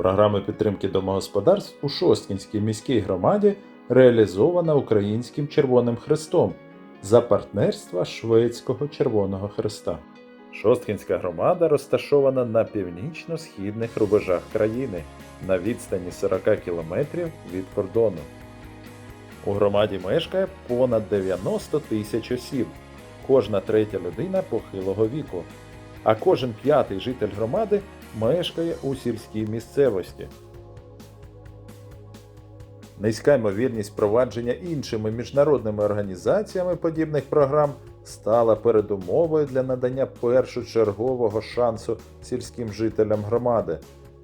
Програма підтримки домогосподарств у Шосткінській міській громаді реалізована Українським Червоним Хрестом за партнерства Шведського Червоного Хреста. Шосткінська громада розташована на північно-східних рубежах країни на відстані 40 кілометрів від кордону. У громаді мешкає понад 90 тисяч осіб, кожна третя людина похилого віку, а кожен п'ятий житель громади мешкає у сільській місцевості. Низька ймовірність провадження іншими міжнародними організаціями подібних програм стала передумовою для надання першочергового шансу сільським жителям громади.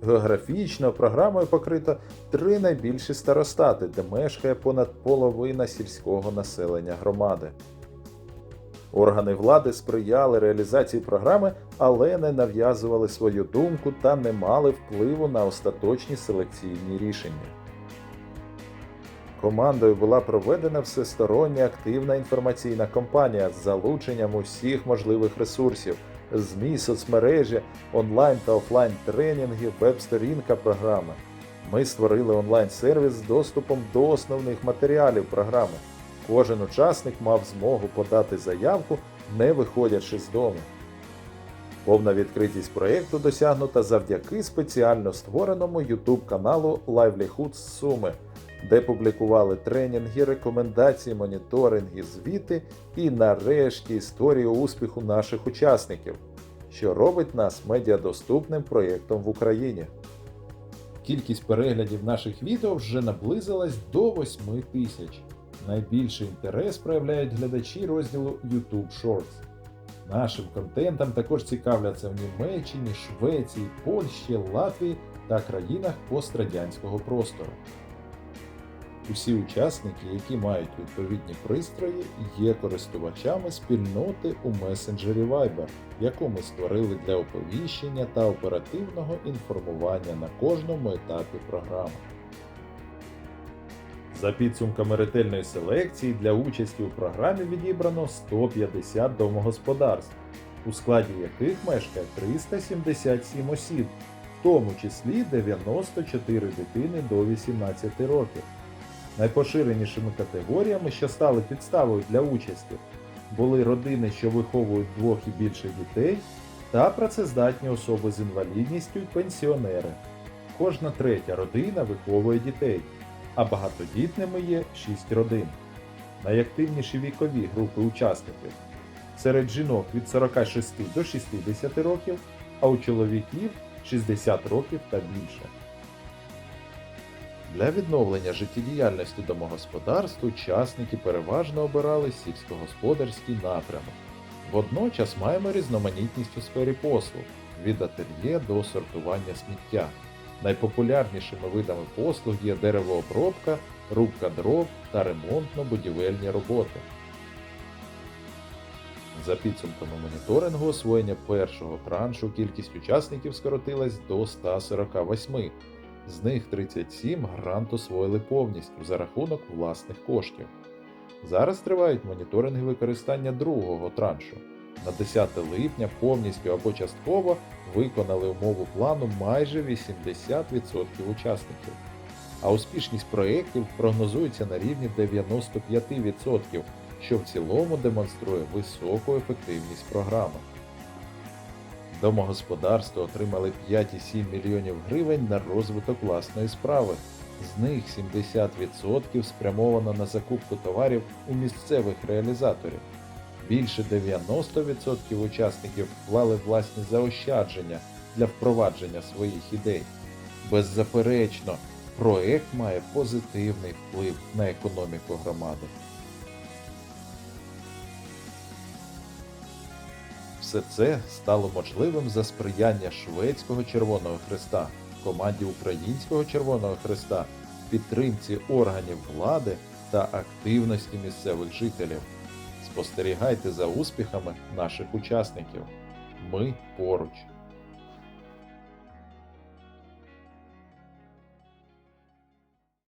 Географічно програмою покрито три найбільші старостати, де мешкає понад половина сільського населення громади. Органи влади сприяли реалізації програми, але не нав'язували свою думку та не мали впливу на остаточні селекційні рішення. Командою була проведена всестороння активна інформаційна кампанія з залученням усіх можливих ресурсів, ЗМІ, соцмережі, онлайн та офлайн тренінги, веб-сторінка програми. Ми створили онлайн-сервіс з доступом до основних матеріалів програми. Кожен учасник мав змогу подати заявку, не виходячи з дому. Повна відкритість проєкту досягнута завдяки спеціально створеному YouTube каналу Livelihood з Суми, де публікували тренінги, рекомендації, моніторинги, звіти і нарешті історію успіху наших учасників, що робить нас медіадоступним проєктом в Україні. Кількість переглядів наших відео вже наблизилась до 8 тисяч. Найбільший інтерес проявляють глядачі розділу YouTube Shorts. Нашим контентом також цікавляться в Німеччині, Швеції, Польщі, Латвії та країнах пострадянського простору. Усі учасники, які мають відповідні пристрої, є користувачами спільноти у месенджері Viber, яку ми створили для оповіщення та оперативного інформування на кожному етапі програми. За підсумками ретельної селекції для участі у програмі відібрано 150 домогосподарств, у складі яких мешкає 377 осіб, в тому числі 94 дитини до 18 років. Найпоширенішими категоріями, що стали підставою для участі, були родини, що виховують двох і більше дітей, та працездатні особи з інвалідністю й пенсіонери. Кожна третя родина виховує дітей, а багатодітними є 6 родин. Найактивніші вікові групи учасників серед жінок від 46 до 60 років, а у чоловіків 60 років та більше. Для відновлення життєдіяльності домогосподарств учасники переважно обирали сільськогосподарський напрямок. Водночас маємо різноманітність у сфері послуг від ательє до сортування сміття. Найпопулярнішими видами послуг є деревообробка, рубка дров та ремонтно-будівельні роботи. За підсумками моніторингу освоєння першого траншу кількість учасників скоротилась до 148, з них 37 грант освоїли повністю за рахунок власних коштів. Зараз тривають моніторинги використання другого траншу. На 10 липня повністю або частково виконали умову плану майже 80% учасників, а успішність проєктів прогнозується на рівні 95%, що в цілому демонструє високу ефективність програми. Домогосподарства отримали 5,7 мільйонів гривень на розвиток власної справи. З них 70% спрямовано на закупку товарів у місцевих реалізаторів. Більше 90% учасників вклали власні заощадження для впровадження своїх ідей. Беззаперечно, проект має позитивний вплив на економіку громади. Все це стало можливим за сприяння Шведського Червоного Хреста, команді Українського Червоного Хреста, підтримці органів влади та активності місцевих жителів. Спостерігайте за успіхами наших учасників. Ми поруч.